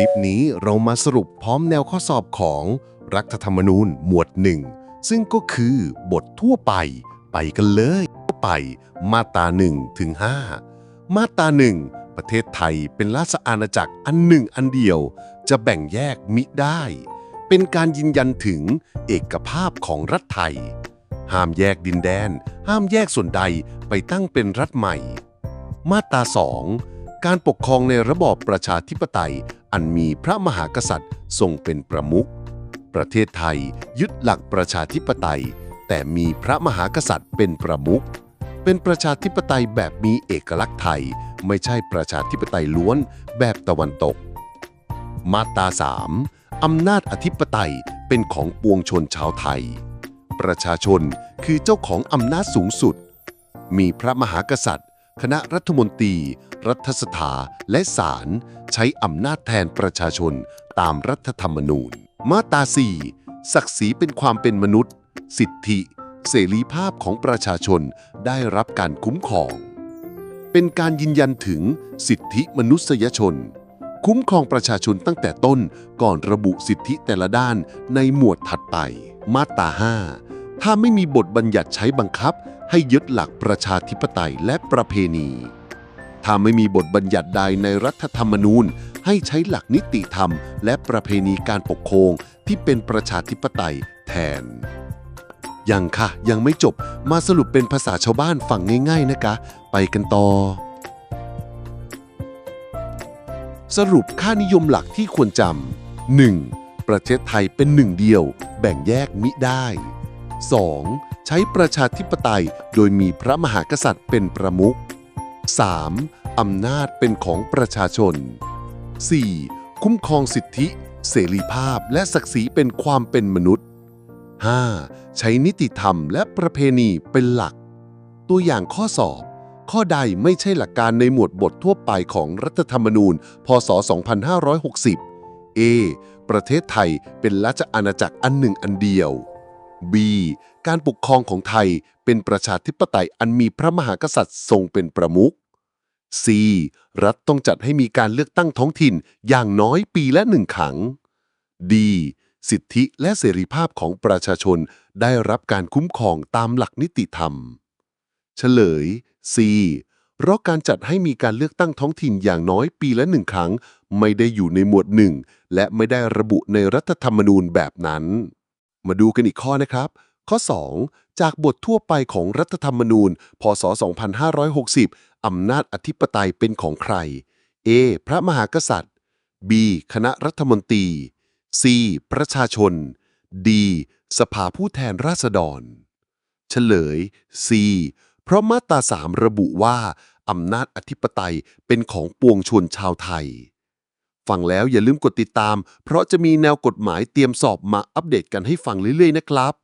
ลิปนี้เรามาสรุปพร้อมแนวข้อสอบของรัฐธรรมนูญหมวดหนึ่งซึ่งก็คือบททั่วไป ไปกันเลยทั่วไปมาตรา1ถึง5มาตรา1ประเทศไทยเป็นราชอาณาจักรอันหนึ่งอันเดียว จะแบ่งแยกมิได้ เป็นการยืนยันถึงเอกภาพของรัฐไทย ห้ามแยกดินแดน ห้ามแยกส่วนใดไปตั้งเป็นรัฐใหม่ มาตรา2การปกครองในระบอบประชาธิปไตย อันมีพระมหากษัตริย์ทรงเป็นประมุข ประเทศไทยยึดหลักประชาธิปไตย แต่มีพระมหากษัตริย์เป็นประมุข เป็นประชาธิปไตยแบบมีเอกลักษณ์ไทย ไม่ใช่ประชาธิปไตยล้วนแบบตะวันตก มาตรา3อำนาจอธิปไตยเป็นของปวงชนชาวไทย ประชาชนคือเจ้าของอำนาจสูงสุด มีพระมหากษัตริย์ คณะรัฐมนตรี รัฐสภาและศาลใช้อำนาจแทนประชาชนตามรัฐธรรมนูญ มาตรา 4 ศักดิ์ศรีเป็นความเป็นมนุษย์ สิทธิ เสรีภาพของประชาชนได้รับการคุ้มครอง เป็นการยืนยันถึงสิทธิมนุษยชน คุ้มครองประชาชนตั้งแต่ต้นก่อนระบุสิทธิแต่ละด้านในหมวดถัดไป มาตรา 5 ถ้าไม่มีบทบัญญัติใช้บังคับ ให้ยึดหลักประชาธิปไตยและประเพณี ถ้าไม่มีบทบัญญัติใดในรัฐธรรมนูญ ให้ใช้หลักนิติธรรม และประเพณีการปกครองที่เป็นประชาธิปไตยแทน ยังค่ะ ยังไม่จบมาสรุปเป็นภาษาชาวบ้านฟังง่าย ๆนะคะ ไปกันต่อ สรุปค่านิยมหลักที่ควรจำ 1. ประเทศไทยเป็นหนึ่งเดียว แบ่งแยกมิได้ 2. ใช้ประชาธิปไตยโดยมีพระมหากษัตริย์เป็นประมุข 3. อำนาจเป็นของประชาชน 4. คุ้มครองสิทธิ เสรีภาพและศักดิ์ศรีเป็นความเป็นมนุษย์ 5. ใช้นิติธรรมและประเพณีเป็นหลัก ตัวอย่างข้อสอบ ข้อใดไม่ใช่หลักการในหมวดบททั่วไปของรัฐธรรมนูญ พศ 2560 A ประเทศไทยเป็นราชอาณาจักรอันหนึ่งอันเดียว B การปกครองของไทยเป็นประชาธิปไตยอันมีพระมหากษัตริย์ทรงเป็นประมุข C รัฐต้องจัดให้มีการเลือกตั้งท้องถิ่นอย่างน้อยปีละหนึ่งครั้ง D สิทธิและเสรีภาพของประชาชนได้รับการคุ้มครองตามหลักนิติธรรม เฉลย C เพราะการจัดให้มีการเลือกตั้งท้องถิ่นอย่างน้อยปีละหนึ่งครั้ง ไม่ได้อยู่ในหมวดหนึ่งและไม่ได้ระบุในรัฐธรรมนูญแบบนั้น มาดูกันอีกข้อนะครับ ข้อ 2 จากบททั่วไปของรัฐธรรมนูญ พศ 2560 อำนาจอธิปไตยเป็นของใคร A พระมหากษัตริย์ B คณะรัฐมนตรี C ประชาชน D สภาผู้แทนราษฎร เฉลย C เพราะมาตรา3ระบุว่า อำนาจอธิปไตยเป็นของปวงชนชาวไทย ฟังแล้วอย่าลืมกดติดตาม เพราะจะมีแนวกฎหมายเตรียมสอบมาอัปเดตกันให้ฟังเรื่อยๆนะครับ